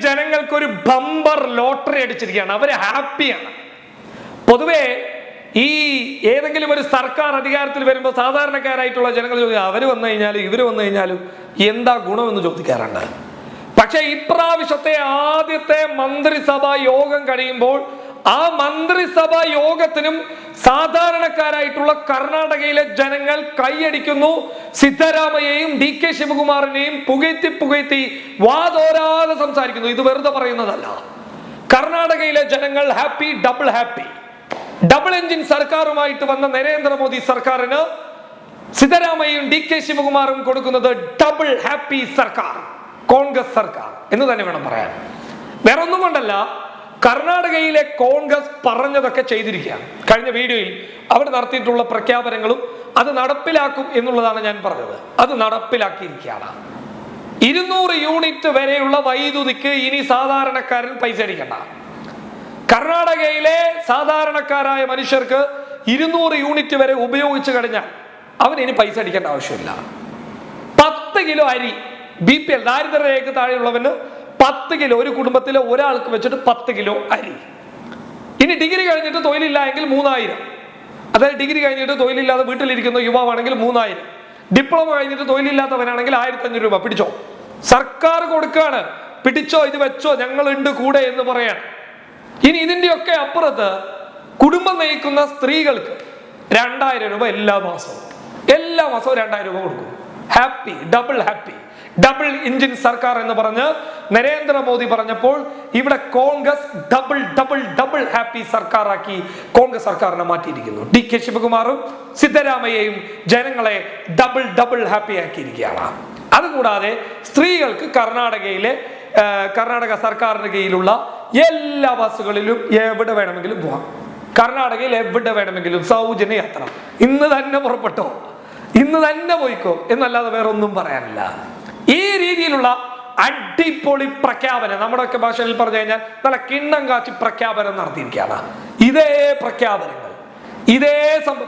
ജനങ്ങൾക്ക് ഒരു bumper lottery അടിച്ചിരിക്കുകയാണ്. അവർ ഹാപ്പിയാണ്. പൊതുവേ ഈ ഏതെങ്കിലും ഒരു സർക്കാർ അധികാരത്തിൽ വരുമ്പോൾ സാധാരണക്കാരായിട്ടുള്ള ജനങ്ങൾ ചോദിക്കും അവർ വന്നു കഴിഞ്ഞാലും ഇവർ വന്നു കഴിഞ്ഞാലും എന്താ ഗുണമെന്ന് ചോദിക്കാറുണ്ട്? പക്ഷെ ഇപ്രാവശ്യത്തെ ആദ്യത്തെ മന്ത്രിസഭാ യോഗം കഴിയുമ്പോൾ ആ മന്ത്രിസഭാ യോഗത്തിനും സാധാരണക്കാരായിട്ടുള്ള കർണാടകയിലെ ജനങ്ങൾ കൈയടിക്കുന്നു. സിദ്ധരാമയെയും ഡി കെ ശിവകുമാറിനെയും പുകഴ്ത്തി പുകഴ്ത്തി വാതോരാതെ സംസാരിക്കുന്നു. ഇത് വെറുതെ പറയുന്നതല്ല. കർണാടകയിലെ ജനങ്ങൾ happy double happy. Double engine സർക്കാരുമായിട്ട് വന്ന നരേന്ദ്രമോദി സർക്കാരിന് സിദ്ധരാമയ്യയും ഡി കെ ശിവകുമാറും കൊടുക്കുന്നത് ഡബിൾ ഹാപ്പി സർക്കാർ കോൺഗ്രസ് സർക്കാർ എന്ന് തന്നെ വേണം പറയാൻ. വേറെ ഒന്നും കൊണ്ടല്ല കർണാടകയിലെ കോൺഗ്രസ് പറഞ്ഞതൊക്കെ ചെയ്തിരിക്കുകയാണ്. കഴിഞ്ഞ വീഡിയോയിൽ അവർ നടത്തിയിട്ടുള്ള പ്രഖ്യാപനങ്ങളും അത് നടപ്പിലാക്കും എന്നുള്ളതാണ് ഞാൻ പറഞ്ഞത്. അത് നടപ്പിലാക്കിയിരിക്കുകയാണ്. ഇരുന്നൂറ് യൂണിറ്റ് വരെയുള്ള വൈദ്യുതിക്ക് ഇനി സാധാരണക്കാരൻ പൈസ അടിക്കണ്ട. കർണാടകയിലെ സാധാരണക്കാരായ മനുഷ്യർക്ക് ഇരുന്നൂറ് യൂണിറ്റ് വരെ ഉപയോഗിച്ചു കഴിഞ്ഞാൽ അവൻ ഇനി പൈസ അടിക്കേണ്ട ആവശ്യമില്ല. പത്ത് കിലോ അരി ബി പി എൽ ദാരിദ്ര്യരേഖ താഴെയുള്ളവന് പത്ത് കിലോ ഒരു കുടുംബത്തിലെ ഒരാൾക്ക് വെച്ചിട്ട് പത്ത് കിലോ അരി. ഇനി ഡിഗ്രി കഴിഞ്ഞിട്ട് തൊഴിലില്ല എങ്കിൽ മൂന്നായിരം. അതായത് ഡിഗ്രി കഴിഞ്ഞിട്ട് തൊഴിലില്ലാതെ വീട്ടിലിരിക്കുന്ന യുവാവാണെങ്കിൽ മൂന്നായിരം. ഡിപ്ലോമ കഴിഞ്ഞിട്ട് തൊഴിലില്ലാത്തവനാണെങ്കിൽ ആയിരത്തി അഞ്ഞൂറ് രൂപ. പിടിച്ചോ? സർക്കാർ കൊടുക്കാണ് പിടിച്ചോ ഇത് വെച്ചോ ഞങ്ങളുണ്ട് കൂടെ എന്ന് പറയാൻ. ഇനി ഇതിന്റെയൊക്കെ അപ്പുറത്ത് കുടുംബം നയിക്കുന്ന സ്ത്രീകൾക്ക് രണ്ടായിരം രൂപ എല്ലാ മാസവും. എല്ലാ മാസവും രണ്ടായിരം രൂപ കൊടുക്കും. Happy double happy double engine സർക്കാർ എന്ന് പറഞ്ഞ് നരേന്ദ്രമോദി പറഞ്ഞപ്പോൾ ഇവിടെ Congress double double double happy സർക്കാർ ആക്കി കോൺഗ്രസ് സർക്കാരിനെ മാറ്റിയിരിക്കുന്നു. ഡി കെ ശിവകുമാറും സിദ്ധരാമയ്യയും ജനങ്ങളെ ഡബിൾ ഡബിൾ ഹാപ്പി ആക്കിയിരിക്കുകയാണ്. അതുകൂടാതെ സ്ത്രീകൾക്ക് കർണാടകയിലെ കർണാടക സർക്കാരിന് കീഴിലുള്ള എല്ലാ ബസ്സുകളിലും എവിടെ വേണമെങ്കിലും പോവാം. കർണാടകയിൽ എവിടെ വേണമെങ്കിലും സൗജന്യ യാത്ര. ഇന്ന് തന്നെ പുറപ്പെട്ടോ? ഇന്ന് തന്നെ പോയിക്കോ? എന്നല്ലാതെ വേറൊന്നും പറയാനില്ല. രീതിയിലുള്ള അടിപൊളി പ്രഖ്യാപനം നമ്മുടെയൊക്കെ ഭാഷയിൽ പറഞ്ഞു കഴിഞ്ഞാൽ നല്ല കിണ്ണം കാച്ചി പ്രഖ്യാപനം നടത്തിയിരിക്കുകയാണ്. ഇതേ പ്രഖ്യാപനങ്ങൾ. ഇതേ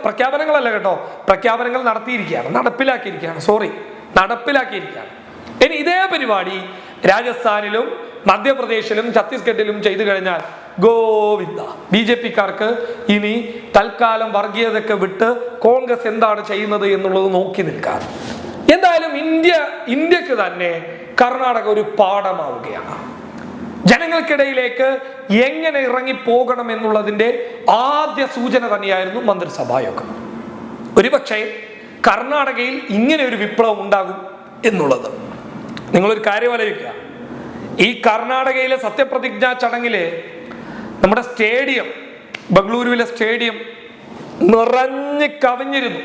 പ്രഖ്യാപനങ്ങളല്ല കേട്ടോ. പ്രഖ്യാപനങ്ങൾ നടത്തിയിരിക്കുകയാണ്. നടപ്പിലാക്കിയിരിക്കുകയാണ്. സോറി നടപ്പിലാക്കിയിരിക്കുകയാണ്. ഇനി ഇതേ പരിപാടി രാജസ്ഥാനിലും മധ്യപ്രദേശിലും ഛത്തീസ്ഗഡിലും ചെയ്തു കഴിഞ്ഞാൽ ഗോവിന്ദ. ബി ജെ പിക്കാർക്ക് ഇനി തൽക്കാലം വർഗീയതൊക്കെ വിട്ട് കോൺഗ്രസ് എന്താണ് ചെയ്യുന്നത് എന്നുള്ളത് നോക്കി നിൽക്കാൻ. എന്തായാലും ഇന്ത്യ ഇന്ത്യയ്ക്ക് തന്നെ കർണാടക ഒരു പാഠമാവുകയാണ്. ജനങ്ങൾക്കിടയിലേക്ക് എങ്ങനെ ഇറങ്ങി പോകണം എന്നുള്ളതിന്റെ ആദ്യ സൂചന തന്നെയായിരുന്നു മന്ത്രിസഭാ യോഗം ഒരുപക്ഷെ കർണാടകയിൽ ഇങ്ങനെ ഒരു വിപ്ലവം ഉണ്ടാകും എന്നുള്ളത്. നിങ്ങളൊരു കാര്യം ആലോചിക്കുക. ഈ കർണാടകയിലെ സത്യപ്രതിജ്ഞാ ചടങ്ങിൽ നമ്മുടെ സ്റ്റേഡിയം ബംഗളൂരുവിലെ സ്റ്റേഡിയം നിറഞ്ഞ് കവിഞ്ഞിരുന്നു.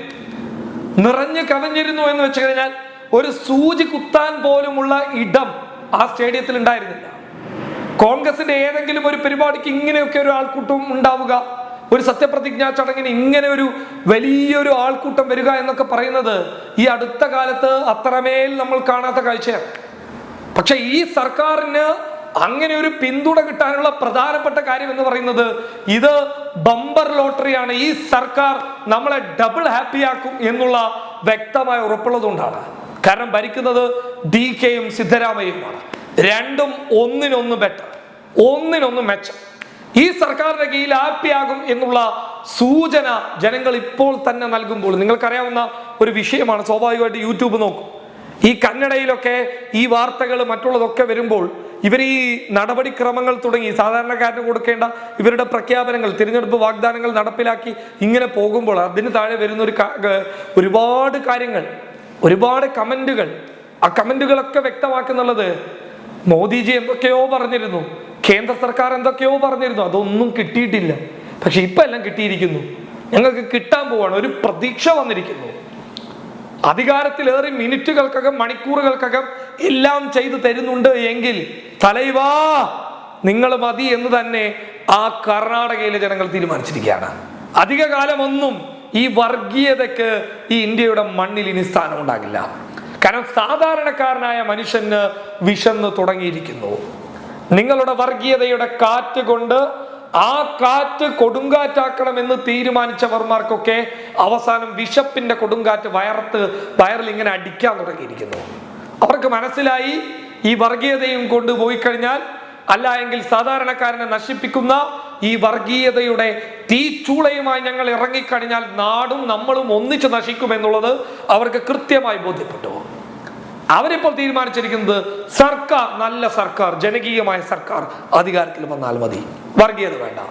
നിറഞ്ഞു കവഞ്ഞിരുന്നു എന്ന് വെച്ച് കഴിഞ്ഞാൽ ഒരു സൂചി കുത്താൻ പോലുമുള്ള ഇടം ആ സ്റ്റേഡിയത്തിൽ ഉണ്ടായിരുന്നില്ല. കോൺഗ്രസിന്റെ ഏതെങ്കിലും ഒരു പരിപാടിക്ക് ഇങ്ങനെയൊക്കെ ഒരു ആൾക്കൂട്ടം ഉണ്ടാവുക ഒരു സത്യപ്രതിജ്ഞാ ചടങ്ങിന് ഇങ്ങനെ ഒരു വലിയൊരു ആൾക്കൂട്ടം വരിക എന്നൊക്കെ പറയുന്നത് ഈ അടുത്ത കാലത്ത് അത്രമേൽ നമ്മൾ കാണാത്ത കാഴ്ചയാണ്. പക്ഷെ ഈ സർക്കാരിന് അങ്ങനെ ഒരു പിന്തുണ കിട്ടാനുള്ള പ്രധാനപ്പെട്ട കാര്യം എന്ന് പറയുന്നത് ഇത് ബമ്പർ ലോട്ടറിയാണ്. ഈ സർക്കാർ നമ്മളെ ഡബിൾ ഹാപ്പി ആക്കും എന്നുള്ള വ്യക്തമായ ഉറപ്പുള്ളതുകൊണ്ടാണ് കാരണം ഭരിക്കുന്നത് ഡി കെയും സിദ്ധരാമയ്യയുമാണ് രണ്ടും ഒന്നിനൊന്ന് ബെറ്റർ ഒന്നിനൊന്ന് മെച്ചം ഈ സർക്കാരിന്റെ കീഴിൽ ഹാപ്പിയാകും എന്നുള്ള സൂചന ജനങ്ങൾ ഇപ്പോൾ തന്നെ നൽകുമ്പോൾ നിങ്ങൾക്കറിയാവുന്ന ഒരു വിഷയമാണ്. സ്വാഭാവികമായിട്ട് യൂട്യൂബ് നോക്കും. ഈ കന്നഡയിലൊക്കെ ഈ വാർത്തകൾ മറ്റുള്ളതൊക്കെ വരുമ്പോൾ ഇവർ ഈ നടപടിക്രമങ്ങൾ തുടങ്ങി സാധാരണക്കാരന് കൊടുക്കേണ്ട ഇവരുടെ പ്രഖ്യാപനങ്ങൾ തിരഞ്ഞെടുപ്പ് വാഗ്ദാനങ്ങൾ നടപ്പിലാക്കി ഇങ്ങനെ പോകുമ്പോൾ അതിന് താഴെ വരുന്ന ഒരു ഒരുപാട് കാര്യങ്ങൾ ഒരുപാട് കമന്റുകൾ. ആ കമന്റുകളൊക്കെ വ്യക്തമാക്കുന്നുള്ളത് മോദിജി എന്തൊക്കെയോ പറഞ്ഞിരുന്നു കേന്ദ്ര സർക്കാർ എന്തൊക്കെയോ പറഞ്ഞിരുന്നു അതൊന്നും കിട്ടിയിട്ടില്ല. പക്ഷെ ഇപ്പം എല്ലാം കിട്ടിയിരിക്കുന്നു. ഞങ്ങൾക്ക് കിട്ടാൻ പോവാണ് ഒരു പ്രതീക്ഷ വന്നിരിക്കുന്നു. അധികാരത്തിലേറി മിനിറ്റുകൾക്കകം മണിക്കൂറുകൾക്കകം എല്ലാം ചെയ്തു തരുന്നുണ്ട് എങ്കിൽ തലൈവാ നിങ്ങൾ മതി എന്ന് തന്നെ ആ കർണാടകയിലെ ജനങ്ങൾ തീരുമാനിച്ചിരിക്കുകയാണ്. അധിക കാലമൊന്നും ഈ വർഗീയതയ്ക്ക് ഈ ഇന്ത്യയുടെ മണ്ണിൽ ഇനി സ്ഥാനം ഉണ്ടാകില്ല കാരണം സാധാരണക്കാരനായ മനുഷ്യന് വിശന്ന് തുടങ്ങിയിരിക്കുന്നു. നിങ്ങളുടെ വർഗീയതയുടെ കാറ്റ് കൊണ്ട് ആ കാറ്റ് കൊടുങ്കാറ്റാക്കണമെന്ന് തീരുമാനിച്ചവർമാർക്കൊക്കെ അവസാനം വിശപ്പിന്റെ കൊടുങ്കാറ്റ് വയർത്ത് വയറിൽ ഇങ്ങനെ അടിക്കാൻ തുടങ്ങിയിരിക്കുന്നു. അവർക്ക് മനസ്സിലായി ഈ വർഗീയതയും കൊണ്ട് പോയി കഴിഞ്ഞാൽ അല്ല എങ്കിൽ സാധാരണക്കാരനെ നശിപ്പിക്കുന്ന ഈ വർഗീയതയുടെ തീച്ചൂളയുമായി ഞങ്ങൾ ഇറങ്ങിക്കഴിഞ്ഞാൽ നാടും നമ്മളും ഒന്നിച്ച് നശിക്കുമെന്നുള്ളത് അവർക്ക് കൃത്യമായി ബോധ്യപ്പെട്ടു. അവരിപ്പോൾ തീരുമാനിച്ചിരിക്കുന്നത് സർക്കാർ നല്ല സർക്കാർ ജനകീയമായ സർക്കാർ അധികാരത്തിൽ വന്നാൽ മതി. വർഗീയത വേണ്ട.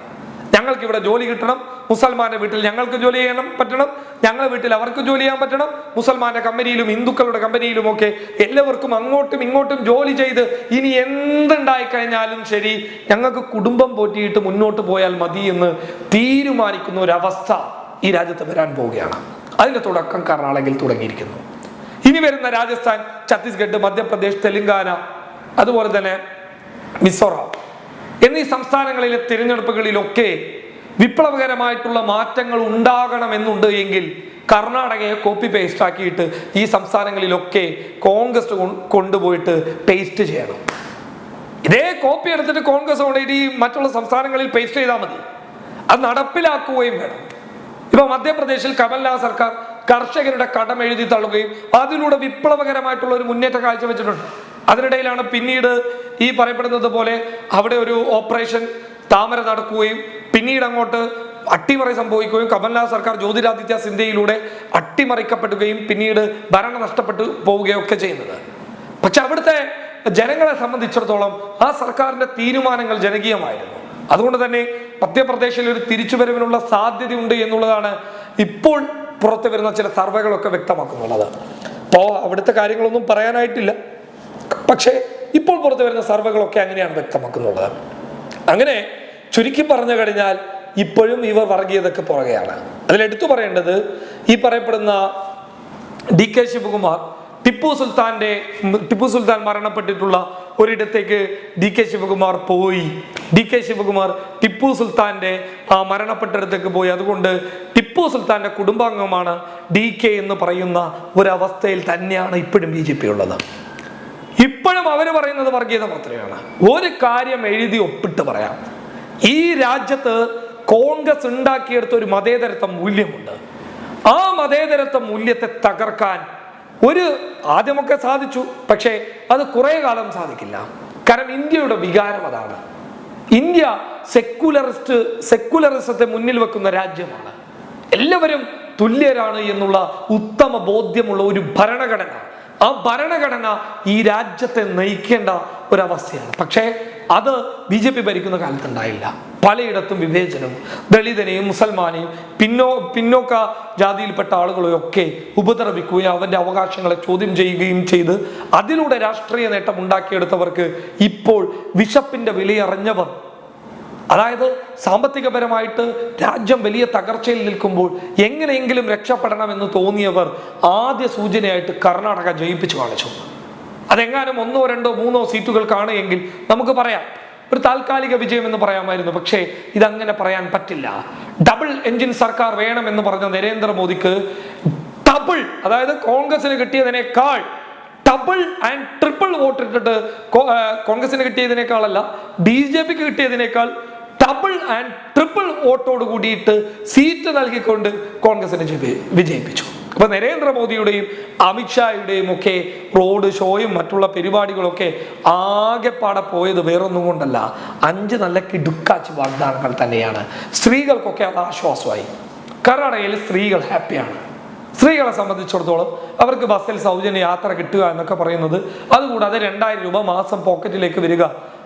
ഞങ്ങൾക്ക് ഇവിടെ ജോലി കിട്ടണം. മുസൽമാന്റെ വീട്ടിൽ ഞങ്ങൾക്ക് ജോലി ചെയ്യണം പറ്റണം. ഞങ്ങളുടെ വീട്ടിൽ അവർക്ക് ജോലി ചെയ്യാൻ പറ്റണം. മുസൽമാന്റെ കമ്പനിയിലും ഹിന്ദുക്കളുടെ കമ്പനിയിലും ഒക്കെ എല്ലാവർക്കും അങ്ങോട്ടും ഇങ്ങോട്ടും ജോലി ചെയ്ത് ഇനി എന്തുണ്ടായി കഴിഞ്ഞാലും ശരി ഞങ്ങൾക്ക് കുടുംബം പോറ്റിയിട്ട് മുന്നോട്ട് പോയാൽ മതി എന്ന് തീരുമാനിക്കുന്ന ഒരവസ്ഥ ഈ രാജ്യത്ത് വരാൻ പോവുകയാണ്. അതിന്റെ തുടക്കം കർണാടകയിൽ തുടങ്ങിയിരിക്കുന്നു. ഇനി വരുന്ന രാജസ്ഥാൻ ഛത്തീസ്ഗഡ് മധ്യപ്രദേശ് തെലങ്കാന അതുപോലെ തന്നെ മിസോറാം. എന്നീ സംസ്ഥാനങ്ങളിലെ തിരഞ്ഞെടുപ്പുകളിലൊക്കെ വിപ്ലവകരമായിട്ടുള്ള മാറ്റങ്ങൾ ഉണ്ടാകണമെന്നുണ്ട് എങ്കിൽ കർണാടകയെ കോപ്പി പേസ്റ്റ് ആക്കിയിട്ട് ഈ സംസ്ഥാനങ്ങളിലൊക്കെ കോൺഗ്രസ് കൊണ്ടുപോയിട്ട് പേസ്റ്റ് ചെയ്യണം. ഇതേ കോപ്പി എടുത്തിട്ട് കോൺഗ്രസ് കൊണ്ടുപോയിട്ട് ഈ മറ്റുള്ള സംസ്ഥാനങ്ങളിൽ പേസ്റ്റ് ചെയ്താൽ മതി. അത് നടപ്പിലാക്കുകയും വേണം. ഇപ്പൊ മധ്യപ്രദേശിൽ കമൽനാഥ് സർക്കാർ കർഷകരുടെ കടം എഴുതി തള്ളുകയും അതിലൂടെ വിപ്ലവകരമായിട്ടുള്ള ഒരു മുന്നേറ്റം കാഴ്ചവെച്ചിട്ടുണ്ട് അതിനിടയിലാണ് പിന്നീട് ഈ പറയപ്പെടുന്നത് പോലെ അവിടെ ഒരു ഓപ്പറേഷൻ താമര നടക്കുകയും പിന്നീട് അങ്ങോട്ട് അട്ടിമറി സംഭവിക്കുകയും കമൽനാഥ് സർക്കാർ ജ്യോതിരാദിത്യ സിന്ധ്യയിലൂടെ അട്ടിമറിക്കപ്പെടുകയും പിന്നീട് ഭരണം നഷ്ടപ്പെട്ടു പോവുകയും ഒക്കെ ചെയ്യുന്നത്. പക്ഷെ അവിടുത്തെ ജനങ്ങളെ സംബന്ധിച്ചിടത്തോളം ആ സർക്കാരിന്റെ തീരുമാനങ്ങൾ ജനകീയമായിരുന്നു. അതുകൊണ്ട് തന്നെ മധ്യപ്രദേശിൽ ഒരു തിരിച്ചുവരവിനുള്ള സാധ്യതയുണ്ട് എന്നുള്ളതാണ് ഇപ്പോൾ പുറത്തു വരുന്ന ചില സർവേകളൊക്കെ വ്യക്തമാക്കുന്നുള്ളത്. അപ്പോൾ അവിടുത്തെ കാര്യങ്ങളൊന്നും പറയാനായിട്ടില്ല. പക്ഷേ ഇപ്പോൾ പുറത്തു വരുന്ന സർവേകളൊക്കെ അങ്ങനെയാണ് വ്യക്തമാക്കുന്നുള്ളത് അങ്ങനെ ചുരുക്കി പറഞ്ഞു കഴിഞ്ഞാൽ ഇപ്പോഴും ഇവർ വർഗീയതയ്ക്ക് പുറകെയാണ്. അതിൽ എടുത്തു പറയേണ്ടത് ഈ പറയപ്പെടുന്ന ഡി കെ ശിവകുമാർ ടിപ്പു സുൽത്താന്റെ ടിപ്പു സുൽത്താൻ മരണപ്പെട്ടിട്ടുള്ള ഒരിടത്തേക്ക് ഡി കെ ശിവകുമാർ പോയി. ഡി കെ ശിവകുമാർ ടിപ്പു സുൽത്താന്റെ ആ മരണപ്പെട്ടിടത്തേക്ക് പോയി. അതുകൊണ്ട് ടിപ്പു സുൽത്താന്റെ കുടുംബാംഗമാണ് ഡി കെ എന്ന് പറയുന്ന ഒരവസ്ഥയിൽ തന്നെയാണ് ഇപ്പോഴും ബി ജെ പി ഉള്ളത്. ഇപ്പോഴും അവർ പറയുന്നത് വർഗീയത മാത്രമാണ്. ഒരു കാര്യം എഴുതി ഒപ്പിട്ട് പറയാം. ഈ രാജ്യത്ത് കോൺഗ്രസ് ഉണ്ടാക്കിയെടുത്ത ഒരു മതേതരത്വ മൂല്യമുണ്ട്. ആ മതേതരത്വ മൂല്യത്തെ തകർക്കാൻ ഒരു ആദ്യമൊക്കെ സാധിച്ചു പക്ഷേ അത് കുറേ കാലം സാധിക്കില്ല. കാരണം ഇന്ത്യയുടെ വികാരം അതാണ്. ഇന്ത്യ സെക്കുലറിസ്റ്റ് സെക്കുലറിസത്തെ മുന്നിൽ വെക്കുന്ന രാജ്യമാണ്. എല്ലാവരും തുല്യരാണ് എന്നുള്ള ഉത്തമ ബോധ്യമുള്ള ഒരു ഭരണഘടന. ആ ഭരണഘടന ഈ രാജ്യത്തെ നയിക്കേണ്ട ഒരവസ്ഥയാണ്. പക്ഷേ അത് ബി ഭരിക്കുന്ന കാലത്ത് ഉണ്ടായില്ല പലയിടത്തും വിവേചനം ദളിതനെയും മുസൽമാനെയും പിന്നോ പിന്നോക്ക ജാതിയിൽപ്പെട്ട ആളുകളെയൊക്കെ ഉപദ്രവിക്കുകയും അവന്റെ അവകാശങ്ങളെ ചോദ്യം ചെയ്യുകയും ചെയ്ത് അതിലൂടെ രാഷ്ട്രീയ നേട്ടം ഉണ്ടാക്കിയെടുത്തവർക്ക് ഇപ്പോൾ വിശപ്പിന്റെ വിലയറിഞ്ഞവർ. അതായത് സാമ്പത്തികപരമായിട്ട് രാജ്യം വലിയ തകർച്ചയിൽ നിൽക്കുമ്പോൾ എങ്ങനെയെങ്കിലും രക്ഷപ്പെടണമെന്ന് തോന്നിയവർ ആദ്യ സൂചനയായിട്ട് കർണാടക ജയിപ്പിച്ചു കാണിച്ചു. അതെങ്ങാനും ഒന്നോ രണ്ടോ മൂന്നോ സീറ്റുകൾ കാണുമെങ്കിൽ നമുക്ക് പറയാം. ഒരു താൽക്കാലിക വിജയം എന്ന് പറയാമായിരുന്നു. പക്ഷേ ഇതങ്ങനെ പറയാൻ പറ്റില്ല. ഡബിൾ എഞ്ചിൻ സർക്കാർ വേണമെന്ന് പറഞ്ഞ നരേന്ദ്രമോദിക്ക് ഡബിൾ അതായത് കോൺഗ്രസിന് കിട്ടിയതിനേക്കാൾ ഡബിൾ ആൻഡ് ട്രിപ്പിൾ വോട്ട് ഇട്ടിട്ട് കോൺഗ്രസിന് കിട്ടിയതിനേക്കാളല്ല ബി ജെ പിക്ക് കിട്ടിയതിനേക്കാൾ ഡബിൾ ആൻഡ് ട്രിപ്പിൾ വോട്ടോട് കൂടിയിട്ട് സീറ്റ് നൽകിക്കൊണ്ട് കോൺഗ്രസിനെ ജയി- വിജയിപ്പിച്ചു. അപ്പൊ നരേന്ദ്രമോദിയുടെയും അമിത്ഷായുടെയും ഒക്കെ റോഡ് ഷോയും മറ്റുള്ള പരിപാടികളൊക്കെ ആകെപ്പാടെ പോയത് വേറൊന്നും കൊണ്ടല്ല. അഞ്ച് നല്ല കിടുക്കാച്ചി വാഗ്ദാനങ്ങൾ തന്നെയാണ്. സ്ത്രീകൾക്കൊക്കെ അത് ആശ്വാസമായി. കർണാടകയിൽ സ്ത്രീകൾ ഹാപ്പിയാണ്. സ്ത്രീകളെ സംബന്ധിച്ചിടത്തോളം അവർക്ക് ബസ്സിൽ സൗജന്യ യാത്ര കിട്ടുക എന്നൊക്കെ പറയുന്നത് അതുകൂടാതെ രണ്ടായിരം രൂപ മാസം പോക്കറ്റിലേക്ക് വരിക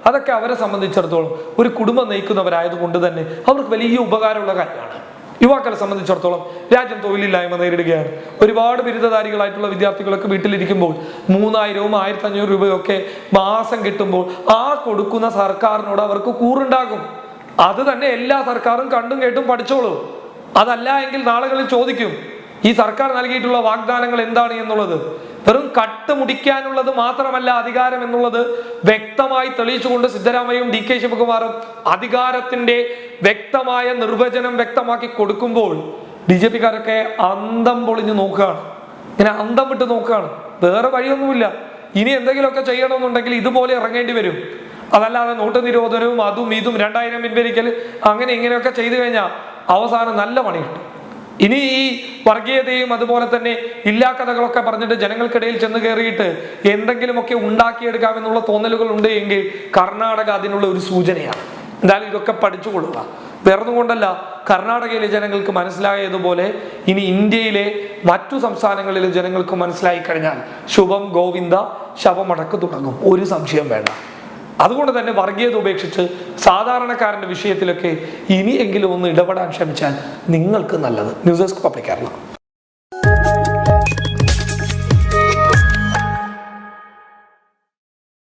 അതൊക്കെ അവരെ സംബന്ധിച്ചിടത്തോളം ഒരു കുടുംബം നയിക്കുന്നവരായതുകൊണ്ട് തന്നെ അവർക്ക് വലിയ ഉപകാരമുള്ള കാര്യമാണ്. യുവാക്കളെ സംബന്ധിച്ചിടത്തോളം രാജ്യം തൊഴിലില്ലായ്മ നേരിടുകയാണ്. ഒരുപാട് ബിരുദധാരികളായിട്ടുള്ള വിദ്യാർത്ഥികളൊക്കെ വീട്ടിലിരിക്കുമ്പോൾ മൂന്നായിരവും ആയിരത്തി അഞ്ഞൂറ് രൂപയൊക്കെ മാസം കിട്ടുമ്പോൾ ആ കൊടുക്കുന്ന സർക്കാരിനോട് അവർക്ക് കൂറുണ്ടാകും. അത് തന്നെ എല്ലാ സർക്കാരും കണ്ടും കേട്ടും പഠിച്ചോളൂ. അതല്ല എങ്കിൽ നാളുകളിൽ ചോദിക്കും ഈ സർക്കാർ നൽകിയിട്ടുള്ള വാഗ്ദാനങ്ങൾ എന്താണ് എന്നുള്ളത്? വെറും കട്ട് മുടിക്കാനുള്ളത് മാത്രമല്ല അധികാരം എന്നുള്ളത് വ്യക്തമായി തെളിയിച്ചുകൊണ്ട് സിദ്ധരാമയ്യയും ഡി കെ ശിവകുമാറും അധികാരത്തിന്റെ വ്യക്തമായ നിർവചനം വ്യക്തമാക്കി കൊടുക്കുമ്പോൾ ബി ജെ പിക്കാരൊക്കെ അന്തം പൊളിഞ്ഞു നോക്കുകയാണ്. ഇങ്ങനെ അന്തം വിട്ട് നോക്കുകയാണ്. വേറെ വഴിയൊന്നുമില്ല. ഇനി എന്തെങ്കിലുമൊക്കെ ചെയ്യണമെന്നുണ്ടെങ്കിൽ ഇതുപോലെ ഇറങ്ങേണ്ടി വരും. അതല്ലാതെ നോട്ട് നിരോധനവും അതും ഇതും രണ്ടായിരം പിൻവലിക്കൽ അങ്ങനെ ഇങ്ങനെയൊക്കെ ചെയ്തു കഴിഞ്ഞാൽ അവസാനം നല്ല പണി കിട്ടും ഇനി ഈ വർഗീയതയും അതുപോലെ തന്നെ ഇല്ലാ കഥകളൊക്കെ പറഞ്ഞിട്ട് ജനങ്ങൾക്കിടയിൽ ചെന്ന് കയറിയിട്ട് എന്തെങ്കിലുമൊക്കെ ഉണ്ടാക്കിയെടുക്കാമെന്നുള്ള തോന്നലുകൾ ഉണ്ട് എങ്കിൽ കർണാടക അതിനുള്ള ഒരു സൂചനയാണ്. എന്തായാലും ഇതൊക്കെ പഠിച്ചുകൊള്ളുക കൊള്ളുക. കർണാടകയിലെ ജനങ്ങൾക്ക് മനസ്സിലായതുപോലെ ഇനി ഇന്ത്യയിലെ മറ്റു സംസ്ഥാനങ്ങളിലെ ജനങ്ങൾക്ക് മനസ്സിലായി കഴിഞ്ഞാൽ ശുഭം ഗോവിന്ദ ശവമടക്ക് തുടങ്ങും. ഒരു സംശയം വേണ്ട. അതുകൊണ്ട് തന്നെ വർഗീയത ഉപേക്ഷിച്ച് സാധാരണക്കാരന്റെ വിഷയത്തിലൊക്കെ ഇനിയെങ്കിലും ഒന്ന് ഇടപെടാൻ ശ്രമിച്ചാൽ നിങ്ങൾക്ക് നല്ലത്. News desk public Kerala.